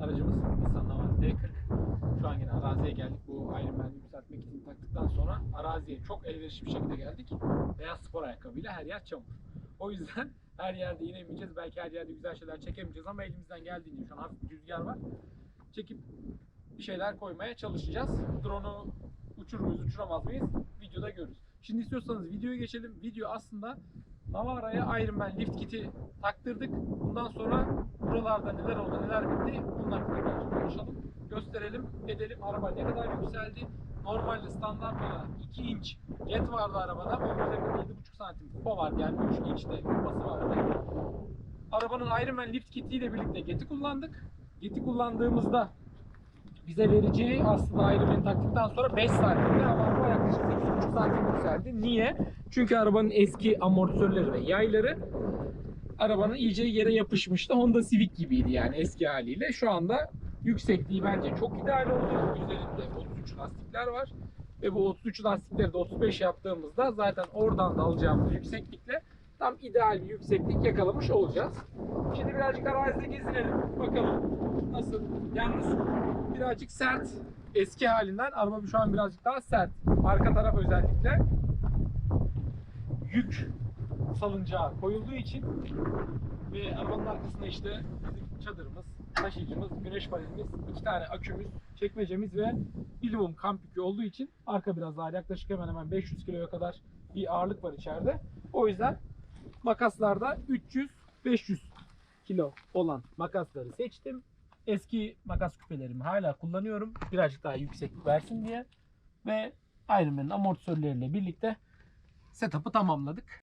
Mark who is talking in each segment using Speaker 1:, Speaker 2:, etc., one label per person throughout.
Speaker 1: Aracımız Nissan Navara D40. Şu an yine araziye geldik. Bu Iron Man'i yükseltmek için taktıktan sonra araziye çok elverişli bir şekilde geldik. Beyaz spor ayakkabıyla her yer çamur. O yüzden her yerde inemeyeceğiz. Belki her yerde güzel şeyler çekemeyeceğiz ama elimizden geldiğince şu an hafif rüzgar var. Çekip bir şeyler koymaya çalışacağız. Drone'u uçurur muyuz, uçuramaz mıyız? Videoda görürüz. Şimdi istiyorsanız videoya geçelim. Video aslında Navara'ya Iron Man lift kiti taktırdık. Bundan sonra buralarda neler oldu, neler bitti onlar hakkında konuşalım. Gösterelim, edelim. Araba ne kadar yükseldi. Normalde standart olarak 2 inç jet vardı arabada. Onun üzerinde 7,5 santim kupa vardı. Yani 3 inçte kupası vardı. Arabanın Iron Man lift kitiyle birlikte geti kullandık. Geti kullandığımızda bize vereceği aslında Iron Man'i taktıktan sonra 5 santimde ama araba yaklaşık 8,5 santim yükseldi. Niye? Çünkü arabanın eski amortisörleri ve yayları arabanın iyice yere yapışmıştı. Honda Civic gibiydi yani eski haliyle. Şu anda yüksekliği bence çok ideal oldu. Üzerinde 33 lastikler var. Ve bu 33 lastikleri de 35 yaptığımızda zaten oradan da alacağımız yükseklikle tam ideal bir yükseklik yakalamış olacağız. Şimdi birazcık arazide gezinelim. Bakalım nasıl. Yalnız birazcık sert. Eski halinden araba şu an birazcık daha sert. Arka taraf özellikle yük salıncağı koyulduğu için ve arabanın arkasında işte bizim çadırımız, taşıyıcımız, güneş panelimiz, iki tane akümüz, çekmecemiz ve minimum kamp yükü olduğu için arka biraz daha yaklaşık hemen hemen 500 kiloya kadar bir ağırlık var içeride. O yüzden makaslarda 300-500 kilo olan makasları seçtim. Eski makas küpelerimi hala kullanıyorum. Birazcık daha yükseklik versin diye. Ve Iron Man'in amortisörleriyle birlikte setup'ı tamamladık.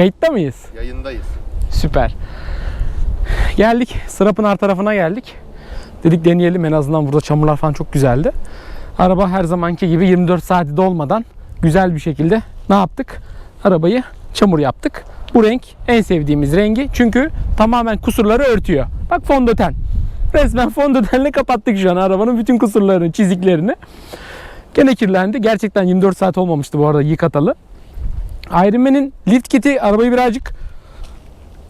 Speaker 1: Kayıtta mıyız?
Speaker 2: Yayındayız.
Speaker 1: Süper. Geldik. Sırapınar tarafına geldik. Dedik deneyelim en azından burada çamurlar falan çok güzeldi. Araba her zamanki gibi 24 saati dolmadan güzel bir şekilde ne yaptık? Arabayı çamur yaptık. Bu renk en sevdiğimiz rengi. Çünkü tamamen kusurları örtüyor. Bak fondöten. Resmen fondötenle kapattık şu an arabanın bütün kusurlarını, çiziklerini. Gene kirlendi. Gerçekten 24 saat olmamıştı bu arada yıkatalı. Iron Man'in lift kiti arabayı birazcık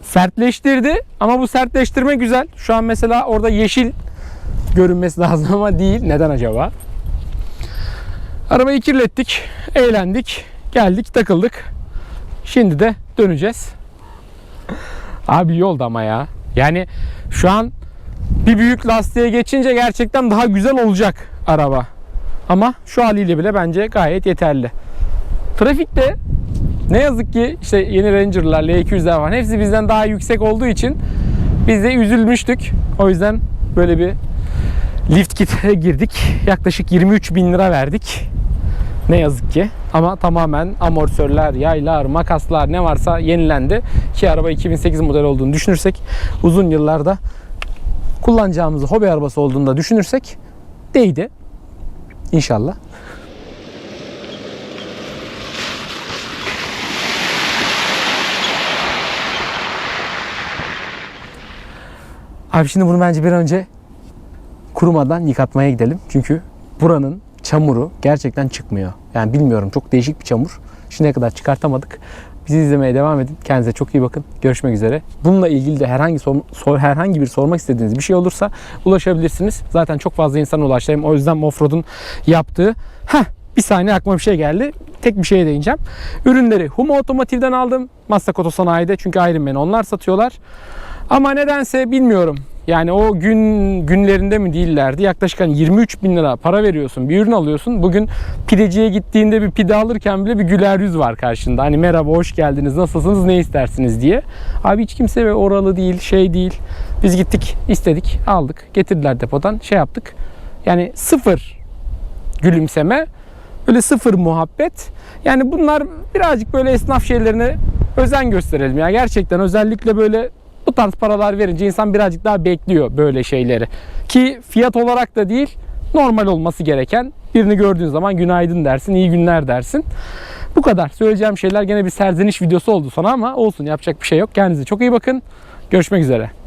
Speaker 1: sertleştirdi. Ama bu sertleştirme güzel. Şu an mesela orada yeşil görünmesi lazım ama değil. Neden acaba? Arabayı kirlettik, eğlendik, geldik, takıldık. Şimdi de döneceğiz. Abi yolda ama ya. Yani şu an bir büyük lastiğe geçince gerçekten daha güzel olacak araba. Ama şu haliyle bile bence gayet yeterli. Trafikte ne yazık ki işte yeni Ranger'lar, L200'ler falan hepsi bizden daha yüksek olduğu için biz de üzülmüştük. O yüzden böyle bir lift kit'e girdik. Yaklaşık 23 bin lira verdik. Ne yazık ki. Ama tamamen amortisörler, yaylar, makaslar ne varsa yenilendi. Ki araba 2008 model olduğunu düşünürsek uzun yıllarda kullanacağımız hobi arabası olduğunu da düşünürsek değdi. İnşallah. Abi şimdi bunu bence bir önce kurumadan yıkatmaya gidelim. Çünkü buranın çamuru gerçekten çıkmıyor. Yani bilmiyorum çok değişik bir çamur. Şimdiye kadar çıkartamadık. Bizi izlemeye devam edin. Kendinize çok iyi bakın. Görüşmek üzere. Bununla ilgili de herhangi sor- herhangi bir sormak istediğiniz bir şey olursa ulaşabilirsiniz. Zaten çok fazla insan ulaştım. O yüzden Offroad'un yaptığı Heh, bir saniye aklıma bir şey geldi. Tek bir şeye değineceğim. Ürünleri Humo Otomotiv'den aldım. Maslak Otosanayi'de çünkü Iron Man'i onlar satıyorlar. Ama nedense bilmiyorum. Yani o gün günlerinde mi değillerdi. Yaklaşık hani 23 bin lira para veriyorsun. Bir ürün alıyorsun. Bugün pideciye gittiğinde bir pide alırken bile bir güler yüz var karşında. Hani merhaba hoş geldiniz nasılsınız ne istersiniz diye. Abi hiç kimse ve oralı değil şey değil. Biz gittik istedik aldık getirdiler depodan şey yaptık. Yani sıfır gülümseme böyle sıfır muhabbet. Yani bunlar birazcık böyle esnaf şeylerine özen gösterelim ya. Gerçekten özellikle böyle bu tarz paralar verince insan birazcık daha bekliyor böyle şeyleri. Ki fiyat olarak da değil normal olması gereken birini gördüğün zaman günaydın dersin, iyi günler dersin. Bu kadar. Söyleyeceğim şeyler gene bir serzeniş videosu oldu sana ama olsun yapacak bir şey yok. Kendinize çok iyi bakın. Görüşmek üzere.